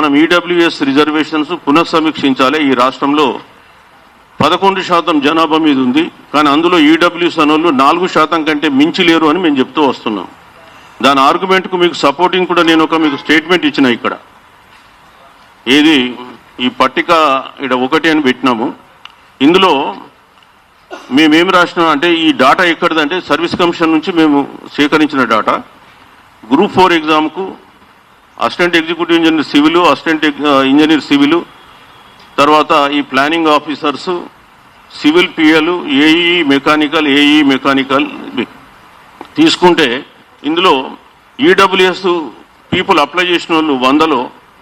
మనం EWS reservations పునఃసమీక్షించాలి. ఈ రాష్ట్రంలో పదకొండు శాతం జనాభా మీద ఉంది. కానీ అందులో ఈడబ్ల్యూఎస్ అనోళ్ళు నాలుగు శాతం కంటే మించి లేరు అని మేము చెప్తూ వస్తున్నాం. దాని ఆర్గ్యుమెంట్కు మీకు సపోర్టింగ్ కూడా నేను ఒక మీకు స్టేట్మెంట్ ఇచ్చిన ఇక్కడ. ఏది? ఈ పట్టిక ఇక్కడ ఒకటి అని పెట్టినాము. ఇందులో మేమేం రాసినాం అంటే ఈ డాటా ఎక్కడిదంటే సర్వీస్ కమిషన్ నుంచి మేము సేకరించిన data. Group four ఎగ్జామ్కు assistant executive engineer civil assistant engineer civil తర్వాత ఈ ప్లానింగ్ ఆఫీసర్స్ సివిల్ పిఎలు ఏఈ మెకానికల్ ఏఈ మెకానికల్ తీసుకుంటే ఇందులో ఈడబ్ల్యూఎస్ పీపుల్ అప్లై చేసిన వాళ్ళు వందలో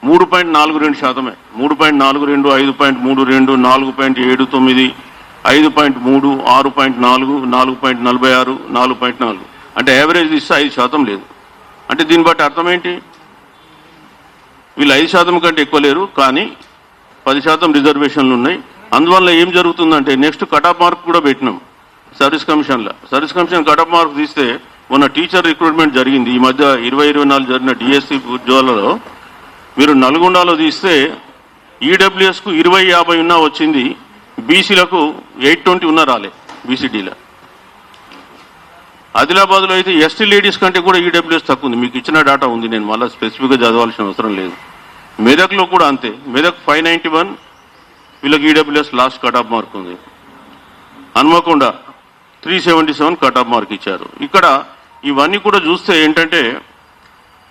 మూడు పాయింట్ నాలుగు రెండు శాతమే. మూడు పాయింట్ నాలుగు రెండు ఐదు పాయింట్ మూడు రెండు నాలుగు పాయింట్ ఏడు తొమ్మిది ఐదు పాయింట్ మూడు ఆరు పాయింట్ నాలుగు నాలుగు పాయింట్ నలభై ఆరు నాలుగు పాయింట్ నాలుగు. అంటే యావరేజ్ ఇస్తే ఐదు శాతం లేదు. అంటే దీన్ని బట్టి అర్థం ఏంటి? వీళ్ళు ఐదు శాతం కంటే ఎక్కువ లేరు కానీ పది శాతం రిజర్వేషన్లు ఉన్నాయి. అందువల్ల ఏం జరుగుతుందంటే నెక్స్ట్ కటాప్ మార్క్ కూడా పెట్టినాం సర్వీస్ కమిషన్లో. సర్వీస్ కమిషన్ కటాప్ మార్క్ తీస్తే మొన్న టీచర్ రిక్రూట్మెంట్ జరిగింది. ఈ మధ్య ఇరవై ఇరవై నాలుగు జరిగిన డిఎస్సి ఉద్యోగాలలో మీరు నల్గొండలో తీస్తే ఈడబ్ల్యూఎస్కు ఇరవై యాభై ఉన్నా వచ్చింది బీసీలకు ఎయిట్ ట్వంటీ ఉన్నా రాలే బీసీడీలో. ఆదిలాబాద్లో అయితే ఎస్టీ లేడీస్ కంటే కూడా ఈడబ్ల్యూఎస్ తక్కువ ఉంది. మీకు ఇచ్చిన డేటా ఉంది. నేను మళ్ళీ స్పెసిఫిక్గా చదవాల్సిన అవసరం లేదు. మెదక్లో కూడా అంతే. మెదక్ ఫైవ్ నైంటీ వన్ వీళ్ళకి EWS last cut off mark ఉంది. Hanmakonda three seventy seven cut off mark ఇచ్చారు. ఇక్కడ ఇవన్నీ కూడా చూస్తే ఏంటంటే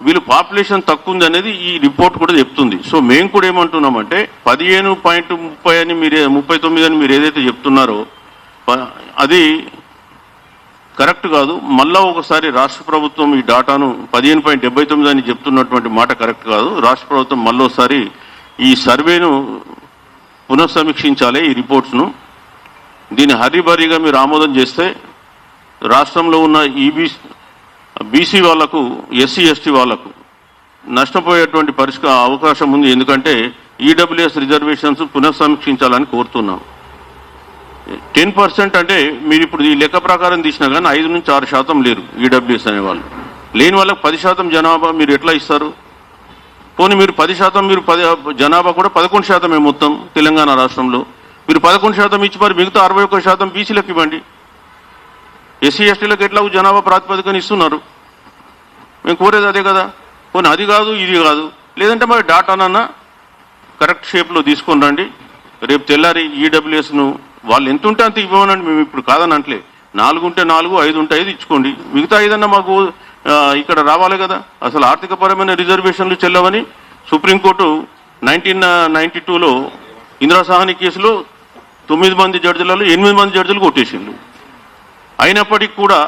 వీళ్ళు పాపులేషన్ తక్కువ ఉంది అనేది ఈ రిపోర్ట్ కూడా చెప్తుంది. సో మేము కూడా ఏమంటున్నామంటే పదిహేను పాయింట్ ముప్పై అని మీరు ముప్పై తొమ్మిది అని మీరు ఏదైతే చెప్తున్నారో ప- అది కరెక్ట్ కాదు. మళ్ళా ఒకసారి రాష్ట్ర ప్రభుత్వం ఈ డాటాను పదిహేను పాయింట్ డెబ్బై తొమ్మిది అని చెప్తున్నటువంటి మాట కరెక్ట్ కాదు. రాష్ట్ర ప్రభుత్వం మళ్ళోసారి ఈ సర్వేను పునఃసమీక్షించాలి ఈ రిపోర్ట్స్ను. దీన్ని హరిబరిగా మీరు ఆమోదం చేస్తే రాష్ట్రంలో ఉన్న ఈబీ బీసీ వాళ్ళకు ఎస్సీ ఎస్టీ వాళ్ళకు నష్టపోయేటువంటి పరిష్కార అవకాశం ఉంది. ఎందుకంటే ఈడబ్ల్యూఎస్ రిజర్వేషన్స్ పునఃసమీక్షించాలని కోరుతున్నాం. టెన్ పర్సెంట్ అంటే మీరు ఇప్పుడు ఈ లెక్క ప్రకారం తీసినా కానీ ఐదు నుంచి ఆరు శాతం లేరు ఈడబ్ల్యూఎస్ అనేవాళ్ళు. లేని వాళ్ళకి పది శాతం జనాభా మీరు ఎట్లా ఇస్తారు? పోనీ మీరు పది శాతం మీరు పది జనాభా కూడా పదకొండు శాతమే మొత్తం తెలంగాణ రాష్ట్రంలో. మీరు పదకొండు శాతం ఇచ్చి మరి మిగతా అరవై ఒక్క శాతం బీసీలకు ఇవ్వండి. ఎస్సీ ఎస్టీలకు ఎట్లా జనాభా ప్రాతిపదికన ఇస్తున్నారు? మేము కోరేది అదే కదా. పోనీ అది కాదు ఇది కాదు. లేదంటే మరి డాటానన్నా కరెక్ట్ షేప్లో తీసుకొని రండి. రేపు తెల్లారి ఈడబ్ల్యూఎస్ను వాళ్ళు ఎంత ఉంటే అంత ఇవ్వమనండి మేము ఇప్పుడు కాదని అంటలే నాలుగు ఉంటే నాలుగు ఐదు ఉంటే ఐదు ఇచ్చుకోండి. మిగతా ఐదన్నా మాకు ఇక్కడ రావాలి కదా? అసలు ఆర్థికపరమైన రిజర్వేషన్లు చెల్లవని సుప్రీంకోర్టు నైన్టీన్ నైన్టీ టూలో ఇందిరా సాహని కేసులో తొమ్మిది మంది జడ్జిలలో ఎనిమిది మంది జడ్జిలు కొట్టేసిండు అయినప్పటికీ కూడా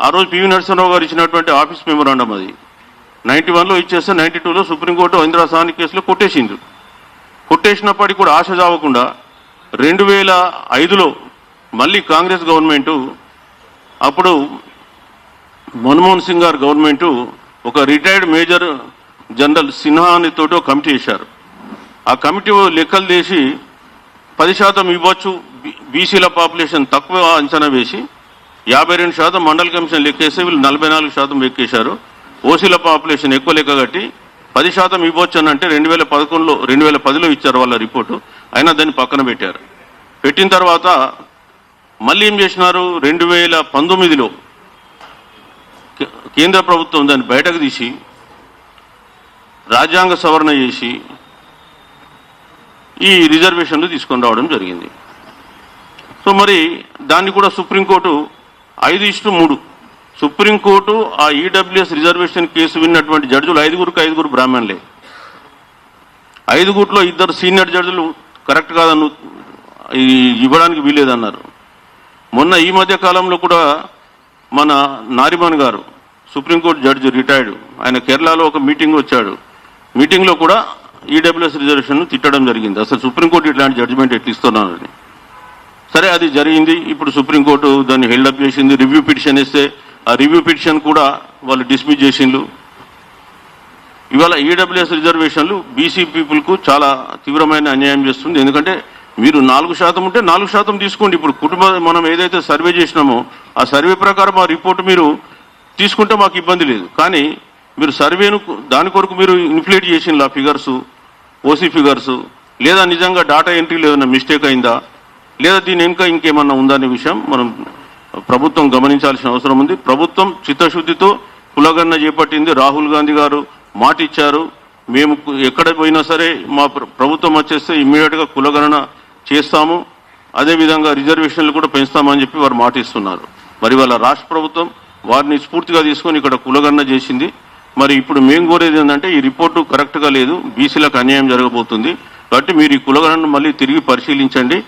ఆ రోజు పివి నరసింహరావు గారు ఇచ్చినటువంటి ఆఫీస్ మెమోరాండం అది. నైన్టీ వన్లో ఇచ్చేస్తే నైన్టీ టూలో సుప్రీంకోర్టు ఇందిరా సాహని కేసులో కొట్టేసిండు కొట్టేసినప్పటికీ కూడా ఆశ చావకుండా రెండు వేల ఐదులో మళ్ళీ కాంగ్రెస్ గవర్నమెంటు అప్పుడు మన్మోహన్ సింగ్ గారు గవర్నమెంటు ఒక రిటైర్డ్ మేజర్ జనరల్ సిన్హా అని తోటి ఒక కమిటీ వేశారు. ఆ కమిటీ లెక్కలు తీసి పది శాతం ఇవ్వచ్చు బీసీల పాపులేషన్ తక్కువ అంచనా వేసి యాభై రెండు శాతం మండల కమిషన్ లెక్కేసి వీళ్ళు నలభై నాలుగు శాతం లెక్కేశారు. ఓసీల పాపులేషన్ ఎక్కువ లెక్క కట్టి పది శాతం ఇవ్వచ్చు అని అంటే రెండు వేల పదకొండులో రెండు వేల పదిలో ఇచ్చారు వాళ్ళ రిపోర్టు. అయినా దాన్ని పక్కన పెట్టారు. పెట్టిన తర్వాత మళ్ళీ ఏం చేసినారు? రెండు వేల పంతొమ్మిదిలో కేంద్ర ప్రభుత్వం దాన్ని బయటకు తీసి రాజ్యాంగ సవరణ చేసి ఈ రిజర్వేషన్లు తీసుకొని రావడం జరిగింది. సో మరి దాన్ని కూడా సుప్రీంకోర్టు ఐదు ఇష్టు మూడు. సుప్రీంకోర్టు ఆ ఈడబ్ల్యూఎస్ రిజర్వేషన్ కేసు విన్నటువంటి జడ్జులు ఐదుగురికి ఐదుగురు బ్రాహ్మణులే. ఐదుగురిలో ఇద్దరు సీనియర్ జడ్జులు కరెక్ట్ కాదు ఇవ్వడానికి వీలేదన్నారు మొన్న ఈ మధ్య కాలంలో కూడా మన నారిమన్ గారు సుప్రీంకోర్టు జడ్జి రిటైర్డ్ ఆయన కేరళలో ఒక మీటింగ్ వచ్చాడు. మీటింగ్లో కూడా ఈడబ్ల్యూఎస్ రిజర్వేషన్ను తిట్టడం జరిగింది. అసలు సుప్రీంకోర్టు ఇట్లాంటి జడ్జిమెంట్ ఎట్లా ఇస్తున్నారని. సరే అది జరిగింది. ఇప్పుడు సుప్రీంకోర్టు దాన్ని హెల్డప్ చేసింది. రివ్యూ పిటిషన్ ఇస్తే ఆ రివ్యూ పిటిషన్ కూడా వాళ్ళు డిస్మిస్ చేసిండ్రు. ఇవాళ ఈడబ్ల్యూఎస్ రిజర్వేషన్లు బీసీ పీపుల్కు చాలా తీవ్రమైన అన్యాయం చేస్తుంది. ఎందుకంటే మీరు నాలుగు శాతం ఉంటే నాలుగు శాతం తీసుకోండి. ఇప్పుడు కుటుంబ మనం ఏదైతే సర్వే చేసినామో ఆ సర్వే ప్రకారం ఆ రిపోర్ట్ మీరు తీసుకుంటే మాకు ఇబ్బంది లేదు. కానీ మీరు సర్వేను దాని కొరకు మీరు ఇన్ఫ్లేట్ చేసిన ఫిగర్స్ ఓసీ ఫిగర్స్ లేదా నిజంగా డాటా ఎంట్రీలో ఏదైనా మిస్టేక్ అయిందా లేదా దీని వెనుక ఇంకేమన్నా ఉందా అనే విషయం మనం ప్రభుత్వం గమనించాల్సిన అవసరం ఉంది. ప్రభుత్వం చిత్తశుద్ధితో కులగణన చేపట్టింది రాహుల్ గాంధీ గారు మాట ఇచ్చారు మేము ఎక్కడ పోయినా సరే మా ప్ర- ప్రభుత్వం వచ్చేస్తే ఇమ్మీడియట్గా కులగణన చేస్తాము. అదేవిధంగా రిజర్వేషన్లు కూడా పెంచుతామని చెప్పి వారు మాట ఇస్తున్నారు మరి వాళ్ళ రాష్ట్ర ప్రభుత్వం వారిని స్ఫూర్తిగా తీసుకొని ఇక్కడ కులగణన చేసింది. మరి ఇప్పుడు మేము కోరేది ఏంటంటే ఈ రిపోర్టు కరెక్ట్గా లేదు. బీసీలకు అన్యాయం జరగబోతుంది. కాబట్టి మీరు ఈ కులగణను మళ్ళీ తిరిగి పరిశీలించండి.